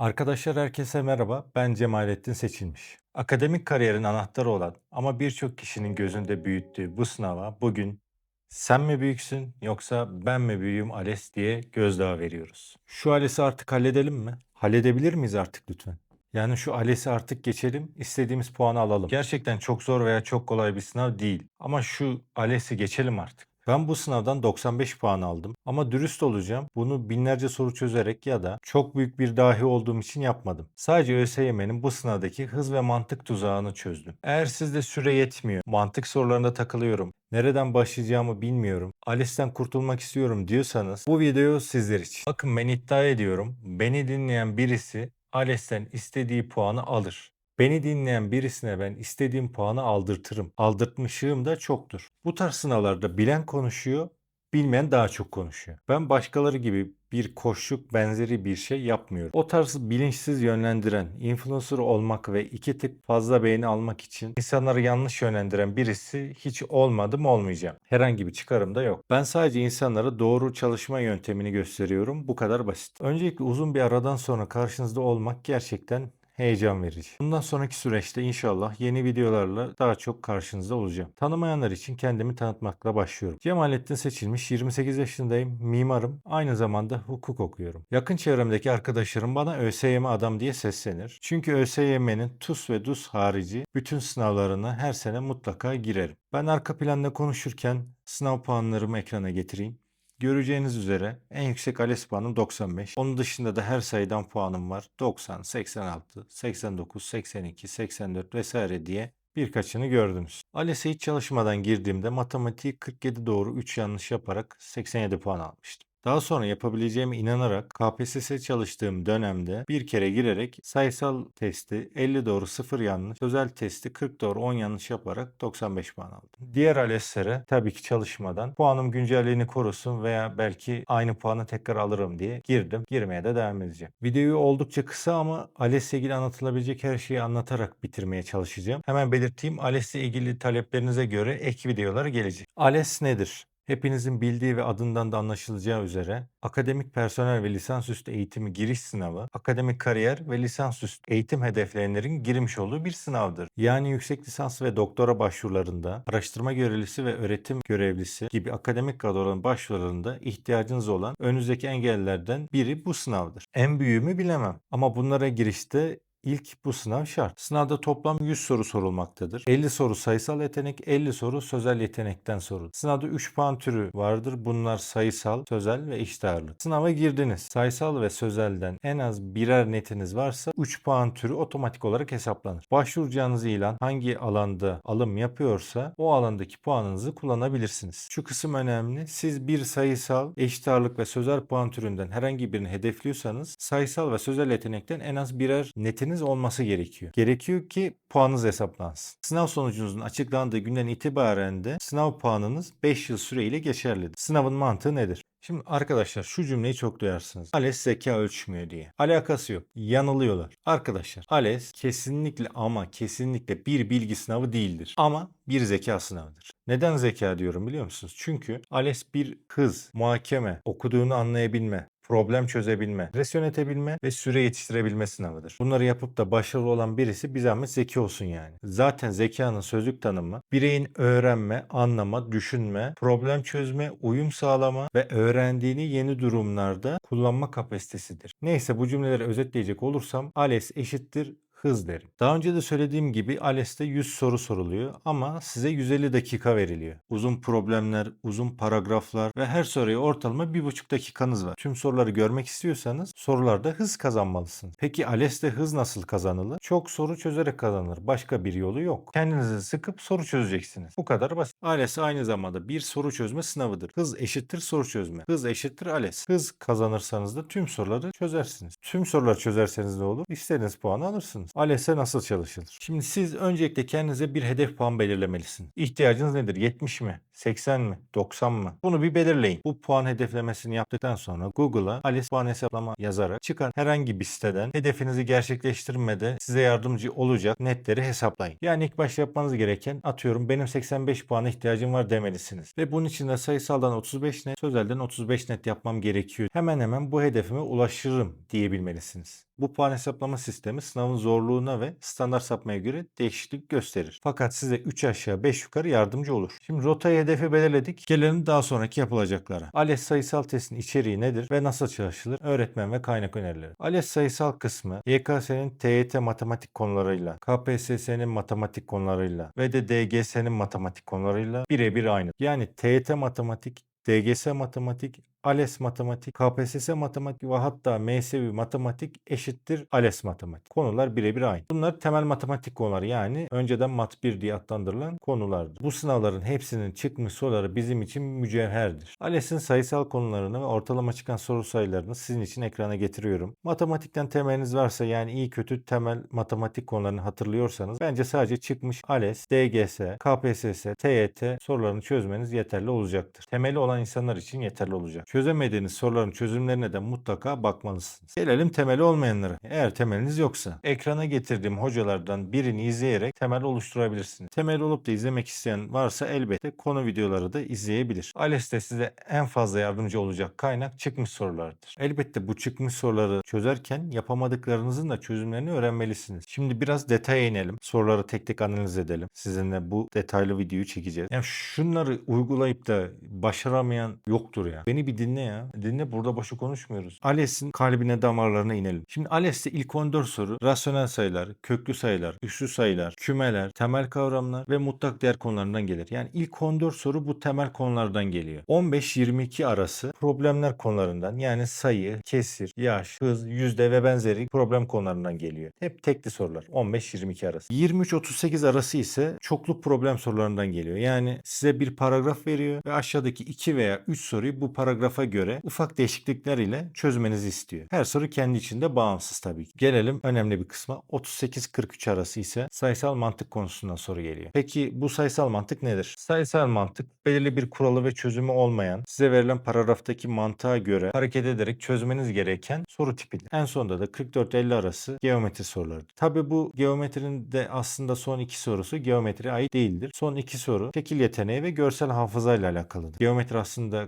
Arkadaşlar herkese merhaba. Ben Cemalettin Seçilmiş. Akademik kariyerin anahtarı olan ama birçok kişinin gözünde büyüttüğü bu sınava bugün sen mi büyüksün yoksa ben mi büyüğüm ALES diye gözdağı veriyoruz. Şu ALES'i artık halledelim mi? Halledebilir miyiz artık lütfen? Yani şu ALES'i artık geçelim, istediğimiz puanı alalım. Gerçekten çok zor veya çok kolay bir sınav değil. Ama şu ALES'i geçelim artık. Ben bu sınavdan 95 puan aldım ama dürüst olacağım. Bunu binlerce soru çözerek ya da çok büyük bir dahi olduğum için yapmadım. Sadece ÖSYM'nin bu sınavdaki hız ve mantık tuzağını çözdüm. Eğer sizde süre yetmiyor, mantık sorularında takılıyorum, nereden başlayacağımı bilmiyorum, ALES'ten kurtulmak istiyorum diyorsanız bu video sizler için. Bakın ben iddia ediyorum, beni dinleyen birisi ALES'ten istediği puanı alır. Beni dinleyen birisine ben istediğim puanı aldırtırım. Aldırtmışlığım da çoktur. Bu tarz sınavlarda bilen konuşuyor, bilmeyen daha çok konuşuyor. Ben başkaları gibi bir koşluk benzeri bir şey yapmıyorum. O tarz bilinçsiz yönlendiren, influencer olmak ve iki tık fazla beğeni almak için insanları yanlış yönlendiren birisi hiç olmadım olmayacağım. Herhangi bir çıkarım da yok. Ben sadece insanlara doğru çalışma yöntemini gösteriyorum. Bu kadar basit. Öncelikle uzun bir aradan sonra karşınızda olmak gerçekten heyecan verici. Bundan sonraki süreçte inşallah yeni videolarla daha çok karşınızda olacağım. Tanımayanlar için kendimi tanıtmakla başlıyorum. Cemalettin Seçilmiş, 28 yaşındayım, mimarım, aynı zamanda hukuk okuyorum. Yakın çevremdeki arkadaşlarım bana ÖSYM adam diye seslenir. Çünkü ÖSYM'nin TUS ve DUS harici bütün sınavlarına her sene mutlaka girerim. Ben arka planda konuşurken sınav puanlarımı ekrana getireyim. Göreceğiniz üzere en yüksek ALES puanım 95. Onun dışında da her sayıdan puanım var. 90, 86, 89, 82, 84 vesaire diye birkaçını gördünüz. ALES'e hiç çalışmadan girdiğimde matematiği 47 doğru 3 yanlış yaparak 87 puan almıştım. Daha sonra yapabileceğime inanarak KPSS çalıştığım dönemde bir kere girerek sayısal testi 50 doğru 0 yanlış, sözel testi 40 doğru 10 yanlış yaparak 95 puan aldım. Diğer ALES'lere tabii ki çalışmadan puanım güncelliğini korusun veya belki aynı puanı tekrar alırım diye girdim. Girmeye de devam edeceğim. Videoyu oldukça kısa ama ALES ile ilgili anlatılabilecek her şeyi anlatarak bitirmeye çalışacağım. Hemen belirteyim ALES ile ilgili taleplerinize göre ek videolar gelecek. ALES nedir? Hepinizin bildiği ve adından da anlaşılacağı üzere akademik personel ve lisansüstü eğitimi giriş sınavı, akademik kariyer ve lisansüstü eğitim hedefleyenlerin girmiş olduğu bir sınavdır. Yani yüksek lisans ve doktora başvurularında, araştırma görevlisi ve öğretim görevlisi gibi akademik kadroların başvurularında ihtiyacınız olan önünüzdeki engellerden biri bu sınavdır. En büyüğümü bilemem ama bunlara girişte İlk bu sınav şart. Sınavda toplam 100 soru sorulmaktadır. 50 soru sayısal yetenek, 50 soru sözel yetenekten sorulur. Sınavda 3 puan türü vardır. Bunlar sayısal, sözel ve eşit ağırlık. Sınava girdiniz. Sayısal ve sözelden en az birer netiniz varsa 3 puan türü otomatik olarak hesaplanır. Başvuracağınız ilan hangi alanda alım yapıyorsa o alandaki puanınızı kullanabilirsiniz. Şu kısım önemli. Siz bir sayısal, eşit ağırlık ve sözel puan türünden herhangi birini hedefliyorsanız sayısal ve sözel yetenekten en az birer netiniz olması gerekiyor. Gerekiyor ki puanınız hesaplansın. Sınav sonucunuzun açıklandığı günden itibaren de sınav puanınız 5 yıl süreyle geçerlidir. Sınavın mantığı nedir? Şimdi arkadaşlar şu cümleyi çok duyarsınız. ALES zeka ölçmüyor diye. Alakası yok. Yanılıyorlar. Arkadaşlar ALES kesinlikle ama kesinlikle bir bilgi sınavı değildir. Ama bir zeka sınavıdır. Neden zeka diyorum biliyor musunuz? Çünkü ALES bir hız, muhakeme, okuduğunu anlayabilme, problem çözebilme, stres yönetebilme ve süre yetiştirebilme sınavıdır. Bunları yapıp da başarılı olan birisi bir zahmet zeki olsun yani. Zaten zekanın sözlük tanımı bireyin öğrenme, anlama, düşünme, problem çözme, uyum sağlama ve öğrendiğini yeni durumlarda kullanma kapasitesidir. Neyse bu cümleleri özetleyecek olursam ALES eşittir hız derim. Daha önce de söylediğim gibi ALES'te 100 soru soruluyor ama size 150 dakika veriliyor. Uzun problemler, uzun paragraflar ve her soruya ortalama 1,5 dakikanız var. Tüm soruları görmek istiyorsanız sorularda hız kazanmalısınız. Peki ALES'te hız nasıl kazanılır? Çok soru çözerek kazanılır. Başka bir yolu yok. Kendinizi sıkıp soru çözeceksiniz. Bu kadar basit. ALES aynı zamanda bir soru çözme sınavıdır. Hız eşittir soru çözme. Hız eşittir ALES. Hız kazanırsanız da tüm soruları çözersiniz. Tüm soruları çözerseniz ne olur? İstediğiniz puanı alırsınız. ALES'e nasıl çalışılır? Şimdi siz öncelikle kendinize bir hedef puan belirlemelisiniz. İhtiyacınız nedir? 70 mi? 80 mi? 90 mı? Bunu bir belirleyin. Bu puan hedeflemesini yaptıktan sonra Google'a ALES puan hesaplama yazarak çıkan herhangi bir siteden hedefinizi gerçekleştirmede size yardımcı olacak netleri hesaplayın. Yani ilk başta yapmanız gereken atıyorum benim 85 puana ihtiyacım var demelisiniz. Ve bunun için de sayısaldan 35 net, sözelden 35 net yapmam gerekiyor. Hemen hemen bu hedefime ulaşırım diyebilmelisiniz. Bu puan hesaplama sistemi sınavın zorluğuna ve standart sapmaya göre değişiklik gösterir. Fakat size 3 aşağı 5 yukarı yardımcı olur. Şimdi rotayı hedefi belirledik. Gelelim daha sonraki yapılacaklara. ALES sayısal testin içeriği nedir ve nasıl çalışılır? Öğretmen ve kaynak önerileri. ALES sayısal kısmı YKS'nin TYT matematik konularıyla, KPSS'nin matematik konularıyla ve de DGS'nin matematik konularıyla birebir aynı. Yani TYT matematik, DGS matematik, ALES matematik, KPSS matematik ve hatta MSV matematik eşittir ALES matematik. Konular birebir aynı. Bunlar temel matematik konuları yani önceden mat 1 diye adlandırılan konulardır. Bu sınavların hepsinin çıkmış soruları bizim için mücevherdir. ALES'in sayısal konularını ve ortalama çıkan soru sayılarını sizin için ekrana getiriyorum. Matematikten temeliniz varsa yani iyi kötü temel matematik konularını hatırlıyorsanız bence sadece çıkmış ALES, DGS, KPSS, TYT sorularını çözmeniz yeterli olacaktır. Temeli olan insanlar için yeterli olacak. Çözemediğiniz soruların çözümlerine de mutlaka bakmalısınız. Gelelim temeli olmayanlara. Eğer temeliniz yoksa ekrana getirdiğim hocalardan birini izleyerek temel oluşturabilirsiniz. Temel olup da izlemek isteyen varsa elbette konu videoları da izleyebilir. ALES'te size en fazla yardımcı olacak kaynak çıkmış sorulardır. Elbette bu çıkmış soruları çözerken yapamadıklarınızın da çözümlerini öğrenmelisiniz. Şimdi biraz detaya inelim. Soruları tek tek analiz edelim. Sizinle bu detaylı videoyu çekeceğiz. Yani şunları uygulayıp da başaramayan yoktur ya. Beni bir dinle ya. Dinle burada boşu konuşmuyoruz. ALES'in kalbine damarlarına inelim. Şimdi ALES'te ilk 14 soru rasyonel sayılar, köklü sayılar, üslü sayılar, kümeler, temel kavramlar ve mutlak değer konularından gelir. Yani ilk 14 soru bu temel konulardan geliyor. 15-22 arası problemler konularından yani sayı, kesir, yaş, hız, yüzde ve benzeri problem konularından geliyor. Hep tekli sorular. 15-22 arası. 23-38 arası ise çokluk problem sorularından geliyor. Yani size bir paragraf veriyor ve aşağıdaki 2 veya 3 soruyu bu paragrafa göre ufak değişiklikler ile çözmenizi istiyor. Her soru kendi içinde bağımsız tabii ki. Gelelim önemli bir kısma. 38-43 arası ise sayısal mantık konusundan soru geliyor. Peki bu sayısal mantık nedir? Sayısal mantık belirli bir kuralı ve çözümü olmayan, size verilen paragraftaki mantığa göre hareket ederek çözmeniz gereken soru tipidir. En sonunda da 44-50 arası geometri sorularıdır. Tabii bu geometrinin de aslında son iki sorusu geometriye ait değildir. Son iki soru şekil yeteneği ve görsel hafıza ile alakalıdır. Geometri aslında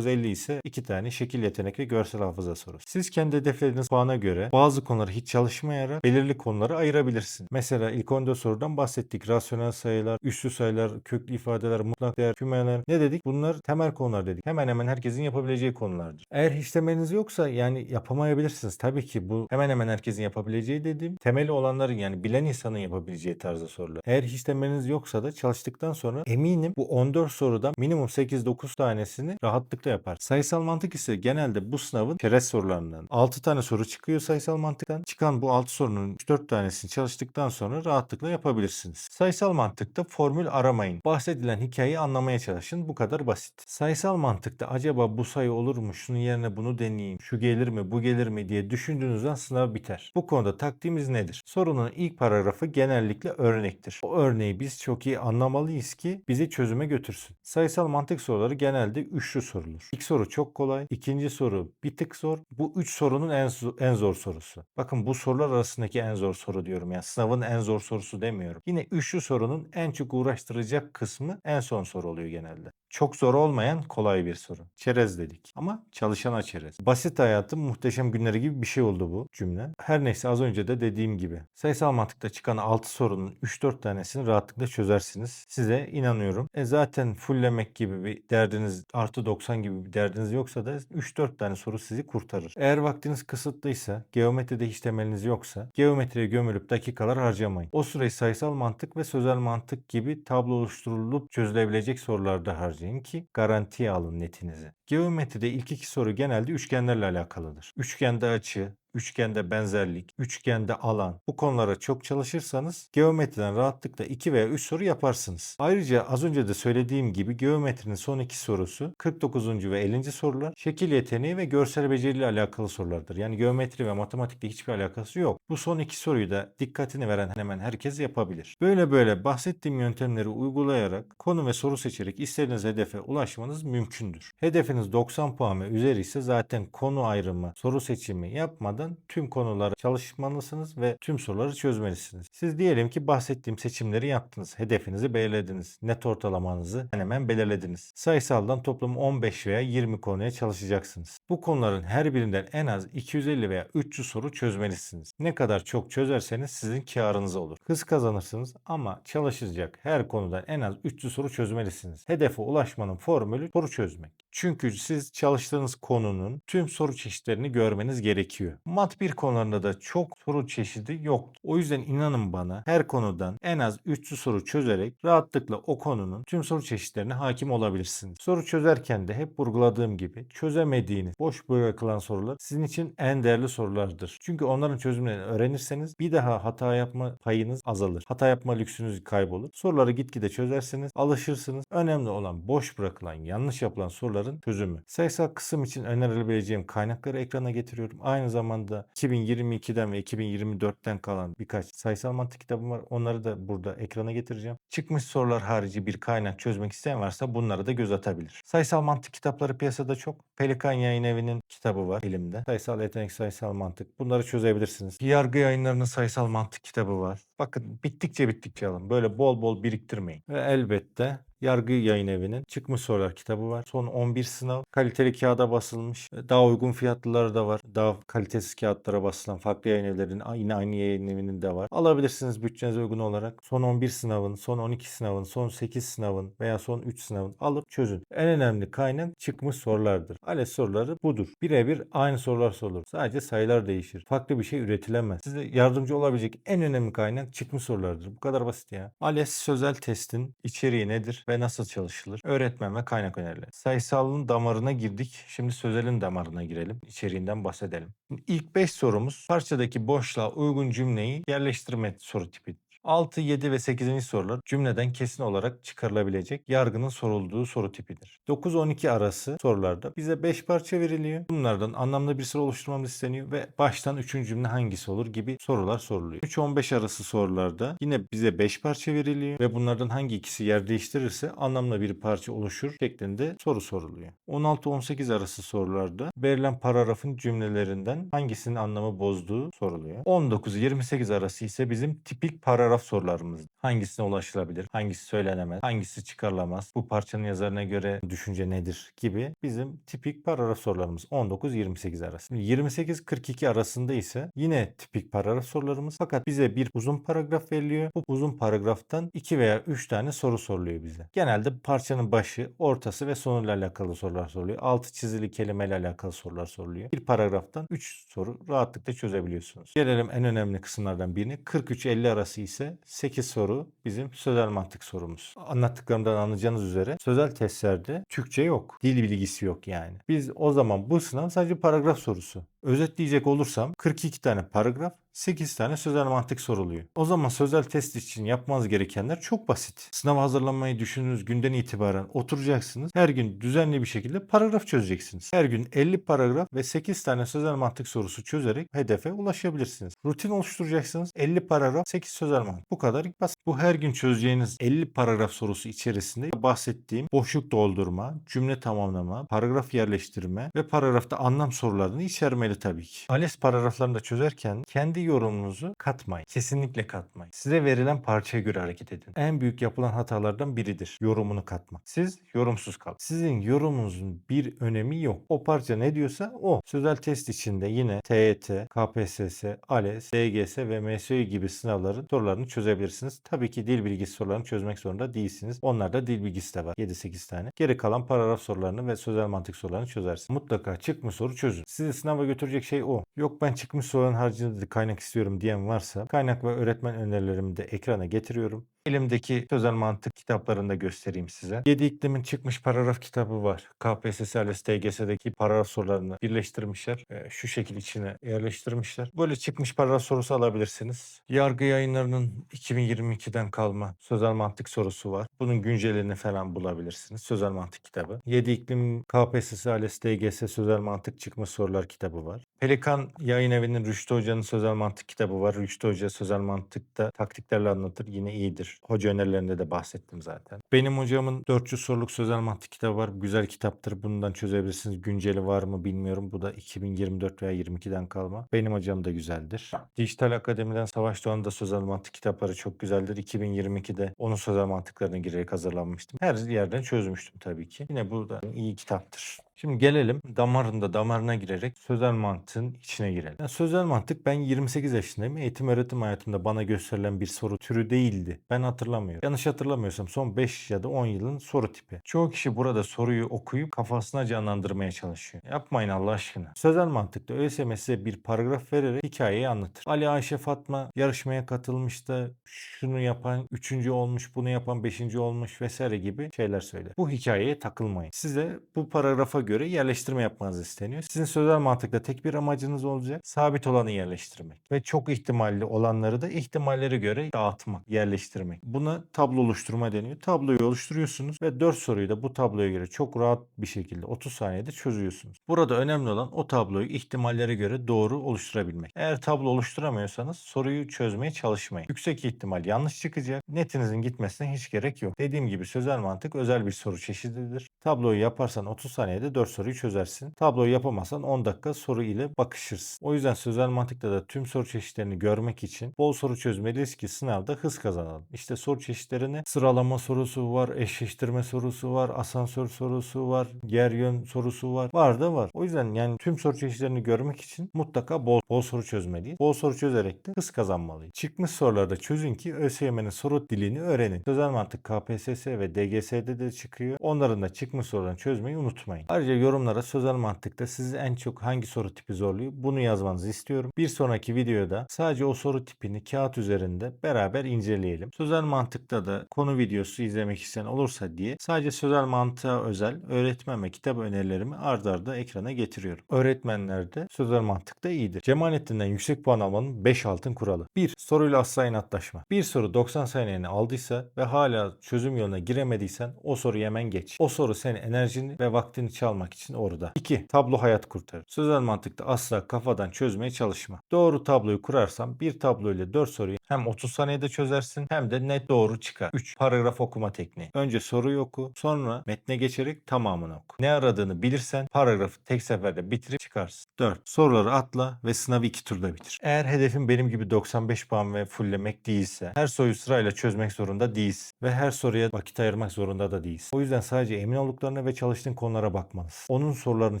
44-40-49-50 ise iki tane şekil yetenek ve görsel hafıza sorusu. Siz kendi hedeflediğiniz puana göre bazı konuları hiç çalışmayarak belirli konuları ayırabilirsiniz. Mesela ilk 14 sorudan bahsettik. Rasyonel sayılar, üslü sayılar, köklü ifadeler, mutlak değer, kümeler. Ne dedik? Bunlar temel konular dedik. Hemen hemen herkesin yapabileceği konulardır. Eğer hiç temeliniz yoksa yani yapamayabilirsiniz. Tabii ki bu hemen hemen herkesin yapabileceği dediğim temeli olanların yani bilen insanın yapabileceği tarzda sorular. Eğer hiç temeliniz yoksa da çalıştıktan sonra eminim bu 14 sorudan minimum 8-9 tanesini rahatlıkla yapar. Sayısal mantık ise genelde bu sınavın çerez sorularından. 6 tane soru çıkıyor sayısal mantıktan. Çıkan bu 6 sorunun 3-4 tanesini çalıştıktan sonra rahatlıkla yapabilirsiniz. Sayısal mantıkta formül aramayın. Bahsedilen hikayeyi anlamaya çalışın. Bu kadar basit. Sayısal mantıkta acaba bu sayı olur mu? Şunun yerine bunu deneyeyim. Şu gelir mi? Bu gelir mi? diye düşündüğünüzden sınav biter. Bu konuda taktiğimiz nedir? Sorunun ilk paragrafı genellikle örnektir. O örneği biz çok iyi anlamalıyız ki bizi çözüme götürsün. Sayısal mantık soruları genelde üçlü sorulur. İlk soru çok kolay. İkinci soru bir tık zor. Bu üç sorunun en, en zor sorusu. Bakın bu sorular arasındaki en zor soru diyorum. Yani sınavın en zor sorusu demiyorum. Yine üçlü sorunun en çok uğraştıracak kısmı en son soru oluyor genelde. Çok zor olmayan kolay bir soru. Çerez dedik. Ama çalışana çerez. Basit hayatın muhteşem günleri gibi bir şey oldu bu cümle. Her neyse az önce de dediğim gibi. Sayısal mantıkta çıkan 6 sorunun 3-4 tanesini rahatlıkla çözersiniz. Size inanıyorum. E zaten fulllemek gibi bir derdiniz artı 90 gibi bir derdiniz yoksa da 3-4 tane soru sizi kurtarır. Eğer vaktiniz kısıtlıysa, geometride hiç temeliniz yoksa, geometriye gömülüp dakikalar harcamayın. O süreyi sayısal mantık ve sözel mantık gibi tablo oluşturulup çözülebilecek sorularda harcayın ki garantiye alın netinizi. Geometride ilk iki soru genelde üçgenlerle alakalıdır. Üçgende açı, üçgende benzerlik, üçgende alan bu konulara çok çalışırsanız geometriden rahatlıkla 2 veya 3 soru yaparsınız. Ayrıca az önce de söylediğim gibi geometrinin son iki sorusu 49. ve 50. sorular şekil yeteneği ve görsel beceriyle alakalı sorulardır. Yani geometri ve matematikle hiçbir alakası yok. Bu son iki soruyu da dikkatini veren hemen herkes yapabilir. Böyle böyle bahsettiğim yöntemleri uygulayarak konu ve soru seçerek istediğiniz hedefe ulaşmanız mümkündür. Hedefiniz 90 puan ve üzeri ise zaten konu ayrımı, soru seçimi yapmadan tüm konulara çalışmalısınız ve tüm soruları çözmelisiniz. Siz diyelim ki bahsettiğim seçimleri yaptınız. Hedefinizi belirlediniz. Net ortalamanızı hemen belirlediniz. Sayısaldan toplam 15 veya 20 konuya çalışacaksınız. Bu konuların her birinden en az 250 veya 300 soru çözmelisiniz. Ne kadar çok çözerseniz sizin karınız olur. Hız kazanırsınız ama çalışacak her konudan en az 300 soru çözmelisiniz. Hedefe ulaşmanın formülü soru çözmek. Çünkü siz çalıştığınız konunun tüm soru çeşitlerini görmeniz gerekiyor. Mat 1 konularında da çok soru çeşidi yok. O yüzden inanın bana her konudan en az 300 soru çözerek rahatlıkla o konunun tüm soru çeşitlerine hakim olabilirsiniz. Soru çözerken de hep vurguladığım gibi çözemediğiniz, boş bırakılan sorular sizin için en değerli sorulardır. Çünkü onların çözümlerini öğrenirseniz bir daha hata yapma payınız azalır. Hata yapma lüksünüz kaybolur. Soruları gitgide çözersiniz, alışırsınız. Önemli olan boş bırakılan, yanlış yapılan soruların çözümü. Sayısal kısım için önerilebileceğim kaynakları ekrana getiriyorum. Aynı zamanda 2022'den ve 2024'ten kalan birkaç sayısal mantık kitabım var. Onları da burada ekrana getireceğim. Çıkmış sorular harici bir kaynak çözmek isteyen varsa bunlara da göz atabilir. Sayısal mantık kitapları piyasada çok. Pelikan Yayın Evi'nin kitabı var elimde. Sayısal yetenek, sayısal mantık. Bunları çözebilirsiniz. Yargı yayınlarının sayısal mantık kitabı var. Bakın bittikçe bittikçe alın. Böyle bol bol biriktirmeyin. Ve elbette Yargı Yayın Evi'nin çıkmış sorular kitabı var. Son 11 sınav kaliteli kağıda basılmış. Daha uygun fiyatlıları da var. Daha kalitesiz kağıtlara basılan farklı yayın evlerinin yine aynı yayın evinin de var. Alabilirsiniz bütçenize uygun olarak. Son 11 sınavın, son 12 sınavın, son 8 sınavın veya son 3 sınavın alıp çözün. En önemli kaynak çıkmış sorulardır. ALES soruları budur. Birebir aynı sorular sorulur. Sadece sayılar değişir. Farklı bir şey üretilemez. Size yardımcı olabilecek en önemli kaynak çıkmış sorulardır. Bu kadar basit ya. ALES sözel testin içeriği nedir ve nasıl çalışılır? Öğretmen ve kaynak önerileri. Sayısalın damarına girdik. Şimdi sözelin damarına girelim. İçeriğinden bahsedelim. İlk 5 sorumuz parçadaki boşluğa uygun cümleyi yerleştirme soru tipidir. 6, 7 ve 8. sorular cümleden kesin olarak çıkarılabilecek yargının sorulduğu soru tipidir. 9-12 arası sorularda bize 5 parça veriliyor. Bunlardan anlamlı bir sıra oluşturmamız isteniyor ve baştan 3. cümle hangisi olur gibi sorular soruluyor. 3-15 arası sorularda yine bize 5 parça veriliyor ve bunlardan hangi ikisi yer değiştirirse anlamlı bir parça oluşur şeklinde soru soruluyor. 16-18 arası sorularda verilen paragrafın cümlelerinden hangisinin anlamı bozduğu soruluyor. 19-28 arası ise bizim tipik paragraf sorularımız. Hangisine ulaşılabilir, hangisi söylenemez, hangisi çıkarılamaz, bu parçanın yazarına göre düşünce nedir gibi bizim tipik paragraf sorularımız 19-28 arası. 28-42 arasında ise yine tipik paragraf sorularımız fakat bize bir uzun paragraf veriliyor. Bu uzun paragraftan 2 veya 3 tane soru soruluyor bize. Genelde parçanın başı, ortası ve sonuyla alakalı sorular soruluyor. Altı çizili kelimeyle alakalı sorular soruluyor. Bir paragraftan 3 soru rahatlıkla çözebiliyorsunuz. Gelelim en önemli kısımlardan birine. 43-50 arası ise 8 soru bizim sözel mantık sorumuz. Anlattıklarımdan anlayacağınız üzere sözel testlerde Türkçe yok. Dil bilgisi yok yani. Biz o zaman bu sınav sadece paragraf sorusu. Özetleyecek olursam 42 tane paragraf, 8 tane sözel mantık soruluyor. O zaman sözel test için yapmanız gerekenler çok basit. Sınav hazırlanmayı düşündüğünüz günden itibaren oturacaksınız. Her gün düzenli bir şekilde paragraf çözeceksiniz. Her gün 50 paragraf ve 8 tane sözel mantık sorusu çözerek hedefe ulaşabilirsiniz. Rutin oluşturacaksınız. 50 paragraf, 8 sözel mantık. Bu kadar basit. Bu her gün çözeceğiniz 50 paragraf sorusu içerisinde bahsettiğim boşluk doldurma, cümle tamamlama, paragraf yerleştirme ve paragrafta anlam sorularını içermeli tabii ki. ALES paragraflarını da çözerken kendi yorumunuzu katmayın. Kesinlikle katmayın. Size verilen parçaya göre hareket edin. En büyük yapılan hatalardan biridir yorumunu katmak. Siz yorumsuz kalın. Sizin yorumunuzun bir önemi yok. O parça ne diyorsa o. Sözel test içinde yine TYT, KPSS, ALES, DGS ve MSÜ gibi sınavların sorularını çözebilirsiniz. Tabii ki dil bilgisi sorularını çözmek zorunda değilsiniz. Onlarda dil bilgisi de var. 7-8 tane. Geri kalan paragraf sorularını ve sözel mantık sorularını çözersiniz. Mutlaka çıkmış soru çözün. Sizi sınava götürecek şey o. Yok ben çıkmış soruların haricinde de kaynak istiyorum diyen varsa kaynak ve öğretmen önerilerimi de ekrana getiriyorum. Elimdeki sözel mantık kitaplarını da göstereyim size. 7 iklimin çıkmış paragraf kitabı var. KPSS, ALES, TGS'deki paragraf sorularını birleştirmişler. Ee, şu şekil içine yerleştirmişler. Böyle çıkmış paragraf sorusu alabilirsiniz. Yargı yayınlarının 2022'den kalma sözel mantık sorusu var. Bunun güncelini falan bulabilirsiniz. Sözel mantık kitabı. 7 iklim KPSS, ALES, TGS sözel mantık çıkmış sorular kitabı var. Pelikan Yayın Evi'nin Rüştü Hoca'nın sözel mantık kitabı var. Rüştü Hoca sözel mantıkta taktiklerle anlatır. Yine iyidir. Hoca önerilerinde de bahsettim zaten. Benim hocamın 400 soruluk sözel mantık kitabı var. Güzel kitaptır. Bundan çözebilirsiniz. Günceli var mı bilmiyorum. Bu da 2024 veya 22'den kalma. Benim hocam da güzeldir. Dijital Akademi'den Savaş Doğan'ın da sözel mantık kitapları çok güzeldir. 2022'de onun sözel mantıklarına girerek hazırlanmıştım. Her yerden çözmüştüm tabii ki. Yine bu da iyi kitaptır. Şimdi gelelim damarında damarına girerek sözel mantığın içine girelim. Yani sözel mantık ben 28 yaşındayım. Eğitim öğretim hayatımda bana gösterilen bir soru türü değildi. Ben hatırlamıyorum. Yanlış hatırlamıyorsam son 5 ya da 10 yılın soru tipi. Çoğu kişi burada soruyu okuyup kafasına canlandırmaya çalışıyor. Yapmayın Allah aşkına. Sözel mantıkta ÖSYM size bir paragraf vererek hikayeyi anlatır. Ali Ayşe Fatma yarışmaya katılmış da şunu yapan 3. olmuş, bunu yapan 5. olmuş vesaire gibi şeyler söyler. Bu hikayeye takılmayın. Size bu paragrafa göre yerleştirme yapmanız isteniyor. Sizin sözel mantıkta tek bir amacınız olacak. Sabit olanı yerleştirmek. Ve çok ihtimalli olanları da ihtimallere göre dağıtmak, yerleştirmek. Buna tablo oluşturma deniyor. Tabloyu oluşturuyorsunuz ve 4 soruyu da bu tabloya göre çok rahat bir şekilde 30 saniyede çözüyorsunuz. Burada önemli olan o tabloyu ihtimallere göre doğru oluşturabilmek. Eğer tablo oluşturamıyorsanız soruyu çözmeye çalışmayın. Yüksek ihtimal yanlış çıkacak. Netinizin gitmesine hiç gerek yok. Dediğim gibi sözel mantık özel bir soru çeşididir. Tabloyu yaparsan 30 saniyede 4 soruyu çözersin. Tabloyu yapamazsan 10 dakika soru ile bakışırsın. O yüzden sözel mantıkta da tüm soru çeşitlerini görmek için bol soru çözmeliyiz ki sınavda hız kazanalım. İşte soru çeşitlerini sıralama sorusu var, eşleştirme sorusu var, asansör sorusu var, yer yön sorusu var. Var da var. O yüzden yani tüm soru çeşitlerini görmek için mutlaka bol, bol soru çözmeliyiz. Bol soru çözerek de hız kazanmalıyız. Çıkmış sorularda çözün ki ÖSYM'nin soru dilini öğrenin. Sözel mantık KPSS ve DGS'de de çıkıyor. Onların da çıkmış sorularını çözmeyi unutmayın. Ayrıca yorumlara sözel mantıkta sizi en çok hangi soru tipi zorluyor bunu yazmanızı istiyorum. Bir sonraki videoda sadece o soru tipini kağıt üzerinde beraber inceleyelim. Sözel mantıkta da konu videosu izlemek isteyen olursa diye sadece sözel mantığa özel öğretmen ve kitap önerilerimi ard arda ekrana getiriyorum. Öğretmenler de sözel mantıkta iyidir. Cemalettin'den yüksek puan almanın 5 altın kuralı. 1. Soruyla asla inatlaşma. Bir soru 90 saniyeni aldıysa ve hala çözüm yoluna giremediysen o soruyu hemen geç. O soru senin enerjini ve vaktini çalmak için orada. 2. Tablo hayat kurtarır. Sözel mantıkta asla kafadan çözmeye çalışma. Doğru tabloyu kurarsan bir tablo ile 4 soruyu hem 30 saniyede çözersin hem de net doğru çıkar. 3. Paragraf okuma tekniği. Önce soruyu oku, sonra metne geçerek tamamını oku. Ne aradığını bilirsen paragrafı tek seferde bitirip çıkarsın. 4. Soruları atla ve sınavı 2 turda bitir. Eğer hedefin benim gibi 95 puan ve fulllemek değilse, her soruyu sırayla çözmek zorunda değilsin ve her soruya vakit ayırmak zorunda da değilsin. O yüzden sadece emin olduklarına ve çalıştığın konulara bakmalısın. Onun sorularını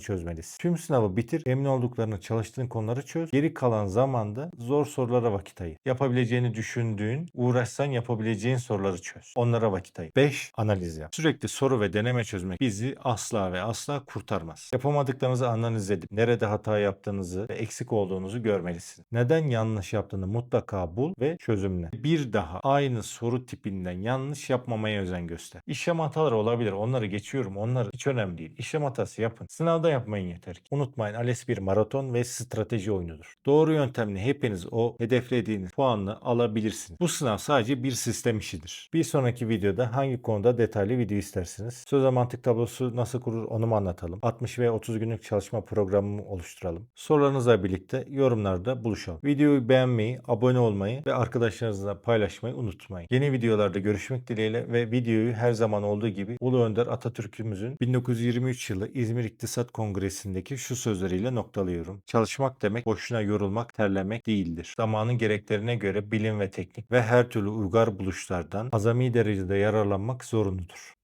çözmelisin. Tüm sınavı bitir, emin olduklarını çalıştığın konuları çöz. Geri kalan zamanda zor sorulara vakit ayır. Yapabileceğini düşündüğün, uğraşsan yapabileceğin soruları çöz. Onlara vakit ayır. 5. Analiz yap. Sürekli soru ve deneme çözmek bizi asla ve asla kurtarmaz. Yapamadıklarınızı analiz edip nerede hata yaptığınızı ve eksik olduğunuzu görmelisin. Neden yanlış yaptığını mutlaka bul ve çözümle. Bir daha aynı soru tipinden yanlış yapmamaya özen göster. İşlem hataları olabilir. Onları geçiyorum. Onlar hiç önemli değil. İşlem hatası yapın. Sınavda yapmayın yeter ki. Unutmayın ALES bir maraton ve strateji oyunudur. Doğru yöntemle hepiniz o hedeflediğiniz puanı alabilirsiniz. Bu sınav sadece bir sistem işidir. Bir sonraki videoda hangi konuda detaylı video istersiniz? Sözel mantık tablosu nasıl kurulur onu mu anlatalım? 60 ve 30 günlük çalışma programımı oluşturalım. Sorularınızla birlikte yorumlarda buluşalım. Videoyu beğenmeyi, abone olmayı ve arkadaşlarınızla paylaşmayı unutmayın. Yeni videolarda görüşmek dileğiyle ve videoyu her zaman olduğu gibi Ulu Önder Atatürk'ümüzün 1923 yılı İzmir İktisat Kongresi'ndeki şu sözleriyle noktalıyorum. Çalışmak demek boşuna yorulmak, terlemek değildir. Zamanın gereklerine göre bilim ve teknik ve her türlü uygar buluşlardan azami derecede yararlanmak zorunludur.